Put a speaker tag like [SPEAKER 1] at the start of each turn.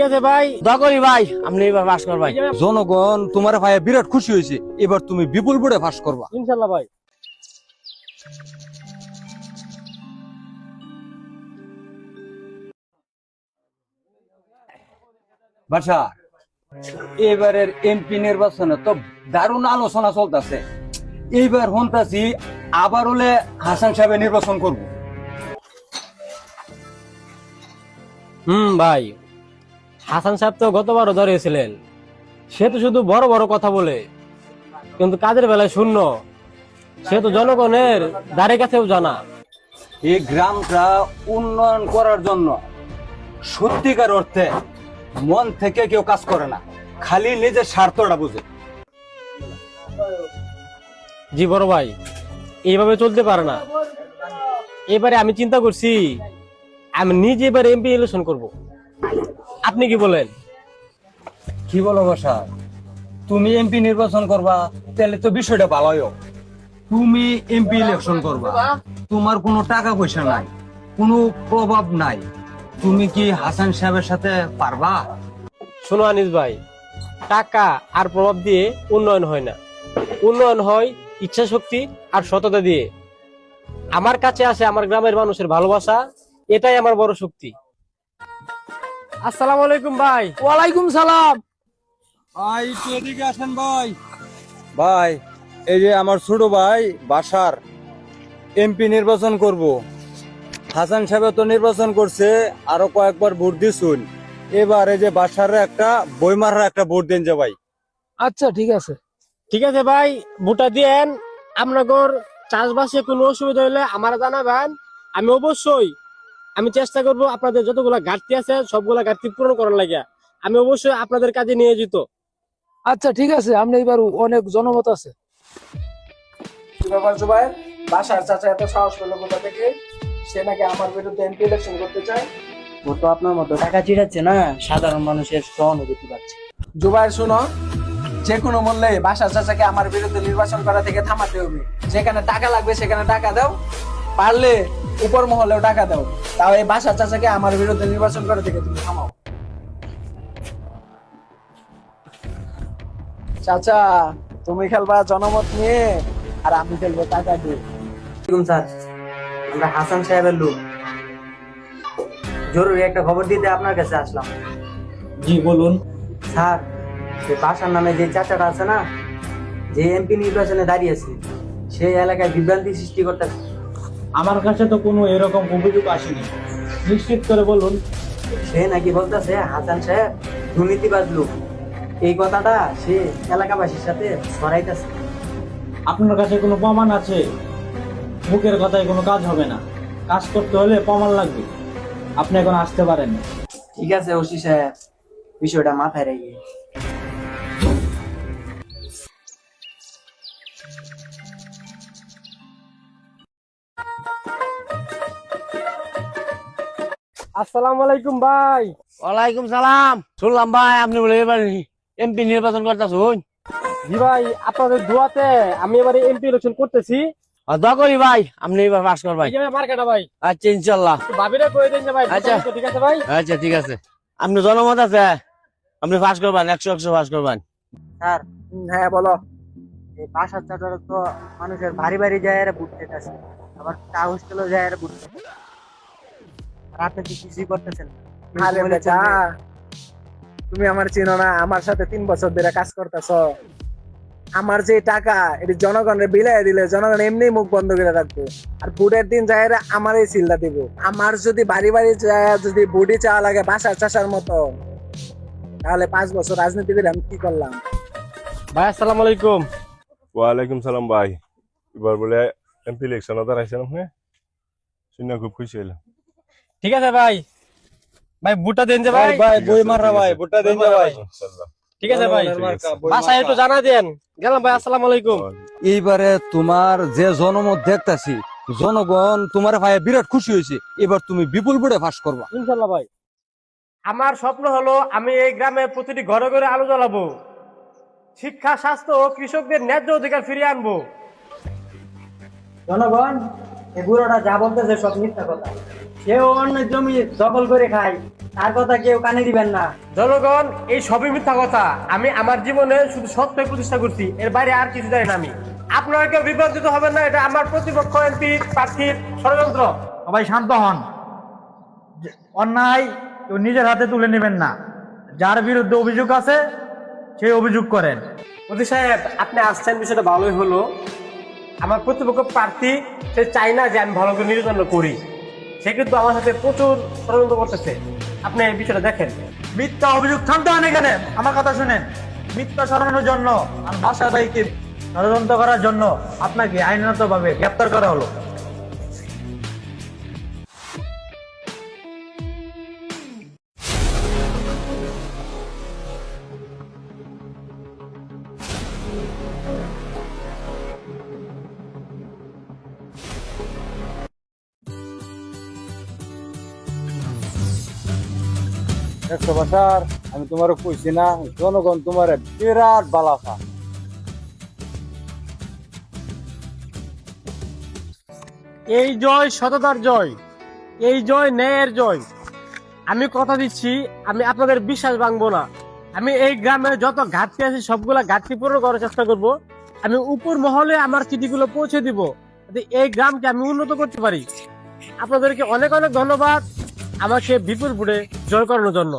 [SPEAKER 1] ঠিক আছে ভাই। দোয়া করি ভাই। আপনি এবার পাস কর ভাই।
[SPEAKER 2] জনগণ তোমার ভাই বিরাট খুশি হয়েছে। এবার তুমি বিপুল করবা।
[SPEAKER 1] ইনশাল্লাহ ভাই।
[SPEAKER 2] বাসা এবারের এমপি নির্বাচনে তো দারুণ আলোচনা চলতেছে। এইবার হন্তাছি আবার হলে হাসান সাহেব নির্বাচন করব।
[SPEAKER 1] হুম ভাই। হাসান সাহেব তো গতবারও ধরেছিলেন সে তো শুধু বড় বড় কথা বলে কিন্তু কাজের বেলায় শূন্য। সে তো জনগণের দ্বারে কাছেও জানা।
[SPEAKER 2] এই গ্রামটা উন্নয়ন করার জন্য সত্যিকার অর্থে মন থেকে কেউ কাজ করে না খালি নিজের স্বার্থটা বুঝে।
[SPEAKER 1] জি বড় ভাই এইভাবে চলতে পারে না। এবারে আমি চিন্তা করছি আমি নিজে এবার এমপি ইলেকশন করব। আপনি কি বলেন?
[SPEAKER 2] কি বলো বসা? তুমি এমপি নির্বাচন করবা তাহলে তো বিষয়টা ভালোই তুমি এমপি ইলেকশন করবা। তোমার কোনো টাকা পয়সা নাই কোনো প্রভাব নাই। তুমি কি হাসান সাহেবের সাথে পারবা?
[SPEAKER 1] শোনো আনিস ভাই টাকা আর প্রভাব দিয়ে উন্নয়ন হয় না। উন্নয়ন হয় ইচ্ছা শক্তি আর সততা দিয়ে। আমার কাছে আছে আমার গ্রামের মানুষের ভালোবাসা এটাই আমার বড় শক্তি। আসসালামু আলাইকুম ভাই।
[SPEAKER 3] ওয়ালাইকুম সালাম।
[SPEAKER 2] ভাই একটু এদিকে আসেন ভাই। ভাই এই যে আমার ছোট ভাই বাসার এমপি নির্বাচন করব। হাসান সাহেব তো নির্বাচন করছে আরও কয়েকবার ভোট দিছুন। এবার এই যে বাসার একটা বইমার একটা ভোট দেন যে ভাই।
[SPEAKER 3] আচ্ছা ঠিক আছে।
[SPEAKER 1] ঠিক আছে ভাই ভোটা দিয়েন। আপনার চাষবাসে কোনো অসুবিধা হলে আমার জানাবেন। আমি অবশ্যই আমি চেষ্টা করব আপনাদের যতগুলা ঘাটতি আছে সবগুলা ঘাটতি পূরণ করার লাগিয়া। আমি অবশ্যই আপনাদের কাজে নিয়ে যেত
[SPEAKER 3] আচ্ছা ঠিক আছে আপনি এবার অনেক জনমত আছে।
[SPEAKER 4] কি বাসার চাচা এত সাহস পেল কোথা থেকে? সে নাকি আমার বিরুদ্ধে এমপি ইলেকশন করতে চায়?
[SPEAKER 5] ও তো আপনার মতো টাকা চিড়াচ্ছে না সাধারণ মানুষের সহানুভূতি পাচ্ছে
[SPEAKER 4] জুবাইর শুনো যে কোনো মূল্যে বাসার চাচাকে আমার বিরুদ্ধে নির্বাচন করা থেকে থামাতে হবে। যেখানে টাকা লাগবে সেখানে টাকা দাও। পারলে উপর মহলেও টাকা দাও। তাও এই বাসার চাচাকে আমার বিরুদ্ধে নির্বাচন করা থেকে তুমি থামাও। চাচা তুমি খেলবা জনমত নিয়ে আর আমি খেলব টাকা দিয়ে।
[SPEAKER 5] স্যার আমরা হাসান সাহেবের লোক। জরুরি একটা খবর দিতে আপনার কাছে আসলাম।
[SPEAKER 1] জি বলুন।
[SPEAKER 5] স্যার সে বাসার নামে যে চাচাটা আছে না যে এমপি নির্বাচনে দাঁড়িয়েছে সেই এলাকায় বিভ্রান্তি সৃষ্টি করতেছে।
[SPEAKER 6] আমার কাছে তো কোনো এরকম অভিযোগ আসেনি। নিশ্চিত করে বলুন।
[SPEAKER 5] সে নাকি বলতেছে হাসান সাহেব দুর্নীতিবাজ লোক। এই কথাটা সে এলাকাবাসীর সাথে ছড়াইতেছে।
[SPEAKER 6] আপনার কাছে কোনো প্রমাণ আছে? মুখের কথায় কোনো কাজ হবে না। কাজ করতে হলে প্রমাণ লাগবে। আপনি এখন আসতে পারেন।
[SPEAKER 5] ঠিক আছে ওসি সাহেব। বিষয়টা মাথায় রেখে।
[SPEAKER 1] আসসালামু আলাইকুম ভাই।
[SPEAKER 7] ওয়ালাইকুম সালাম। শুনলাম ভাই আপনি বলে এবার এমপি নির্বাচন করতেছুন।
[SPEAKER 1] জি ভাই আপনাদের দোয়াতে আমি এবারে এমপি ইলেকশন করতেছি।
[SPEAKER 7] দোয়া করি ভাই আপনি এবার পাস কর ভাই।
[SPEAKER 1] মার্কেটা ভাই।
[SPEAKER 7] আচ্ছা ইনশাল্লাহ।
[SPEAKER 1] ভাবিরে কয়ে দিন ভাই
[SPEAKER 7] আচ্ছা।
[SPEAKER 1] ঠিক আছে ভাই।
[SPEAKER 7] আচ্ছা ঠিক আছে। আপনি জনমত আছে? আপনি পাস করবেন একশো একশো পাস করবেন।
[SPEAKER 5] স্যার
[SPEAKER 4] হ্যাঁ বলো।
[SPEAKER 5] এই তো মানুষের বাড়ি বাড়ি যায় দিতেছে। আবার চা হোস্টেলও যায় আপনি কি কিছুই করতেছেন
[SPEAKER 4] আরে বেটা তুমি আমার চিনো না আমার সাথে তিন বছর ধরে কাজ করতেছ। আমার যে টাকা এটি জনগণের বিলাই দিলে জনগণ এমনি মুখ বন্ধ করে রাখব। আর বুড়ের দিন যায় আমার এই চিল্লা দিব। আমার যদি বাড়ি বাড়ি যায় যদি বুড়ি চাওয়া লাগে বাসার চাষার মতো তাহলে পাঁচ বছর রাজনীতি করে আমি কি করলাম?
[SPEAKER 1] ভাই আসসালামু আলাইকুম।
[SPEAKER 8] ওয়ালাইকুম সালাম ভাই। এবার বলে এমপি ইলেকশনে দাঁড়াইছেন আপনি শুনে খুব খুশি হইলাম।
[SPEAKER 1] ঠিক আছে ভাই। ভাই বুটা দেন যে ভাই।
[SPEAKER 2] ভাই বইমাররা ভাই ভোটটা দেন যে ভাই।
[SPEAKER 1] ঠিক আছে ভাই। বাসায় একটু জানা দেন। গেলাম ভাই আসসালামু আলাইকুম।
[SPEAKER 2] এইবারে তোমার যে জনমত দেখতাছি জনগণ তোমার ভাই বিরাট খুশি হয়েছে। এবার তুমি বিপুল বুড়ে ফাঁস করবা।
[SPEAKER 1] ইনশাল্লাহ ভাই। আমার স্বপ্ন হলো আমি এই গ্রামে প্রতিটি ঘরে ঘরে আলো জ্বালাবো। শিক্ষা স্বাস্থ্য ও কৃষকদের ন্যায্য অধিকার ফিরিয়ে আনব।
[SPEAKER 5] জনগণ এই বুড়োটা যা বলতেছে সব মিথ্যা কথা। কেউ অন্য জমি দখল করে খায়। তার কথা কেউ কানে দিবেন না।
[SPEAKER 1] জনগণ এই সবই মিথ্যা কথা। আমি আমার জীবনে শুধু সত্যই প্রতিষ্ঠা করছি। এর বাইরে আর কিছু জানি না আমি। আপনারা কেউ বিভ্রান্তিত হবেন না এটা আমার প্রতিপক্ষ এমপি প্রার্থীর ষড়যন্ত্র।
[SPEAKER 6] সবাই শান্ত হন। যে অন্যায় কেউ নিজের হাতে তুলে নেবেন না। যার বিরুদ্ধে অভিযোগ আছে সেই অভিযোগ করেন।
[SPEAKER 1] মোদী সাহেব আপনি আসছেন বিষয়টা ভালোই হলো। আমার প্রতিপক্ষ প্রার্থী সে চাই না যে আমি ভালো করে নির্বাচন করি। সে কিন্তু আমার সাথে প্রচুর ষড়যন্ত্র করতেছে। আপনি এই বিষয়টা দেখেন।
[SPEAKER 6] মিথ্যা অভিযোগ থামতে হন এখানে। আমার কথা শুনেন। মিথ্যা সরানোর জন্য আর বাসা দায়ীকে ষড়যন্ত্র করার জন্য আপনাকে আইনত ভাবে গ্রেপ্তার করা হলো।
[SPEAKER 2] দেখছ বাসার আমি তোমার কইছি না, জনগণ তোমার বিরাট বালাফা।
[SPEAKER 1] এই জয় সততার জয়, এই জয় ন্যায়ের জয়। আমি কথা দিচ্ছি, আমি আপনাদের বিশ্বাস ভাঙবো না। আমি এই গ্রামে যত ঘাটতি আছে, সবগুলা ঘাটতি পূরণ করার চেষ্টা করব। আমি উপর মহলে আমার চিঠিগুলো পৌঁছে দিব এই গ্রামকে আমি উন্নত করতে পারি। আপনাদেরকে অনেক অনেক ধন্যবাদ। আমাকে বিপুল বুড়ে জয় করানোর জন্য।